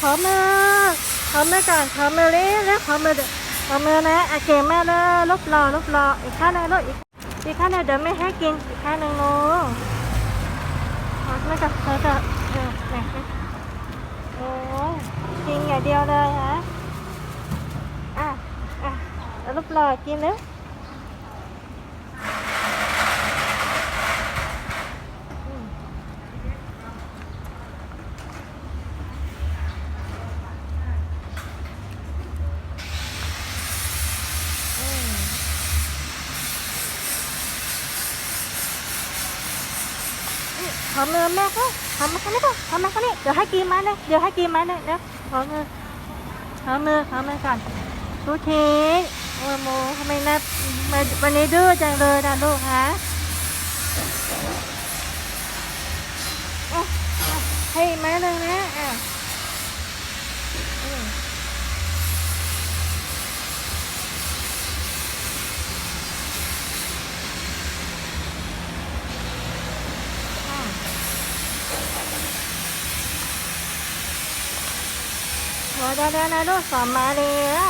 ขอมือขอมือก่อนขอมือเร็วแล้วขอมือขอมือนะอะเกมาเลยลบรอลบรออีกข้างหนึงลูกอีกอีกข้างหนึงเดี๋ยวไม่ให้กินอีกข้างหนึงลูกขอมือก่อนขอก่อนเออไหนโอ้กินอย่างเดียวเลยฮะอะอะลบรอกินเร็ว ขอมือแม่ก็ทำมาคนนี้ก็ทำมาแค่นี้เดี๋ยวให้กินไม้เลยเดี๋ยวให้กินไม้เลยเดี๋ยวขอมือขอมือขอมือก่อนทุกทีโอ้โมทำไมนะมาวันนี้ดื้อจังเลยนะลูกฮะให้แม่เลยนะอะ โอ้ได้แล้วนะลูกสอมมาแล้ว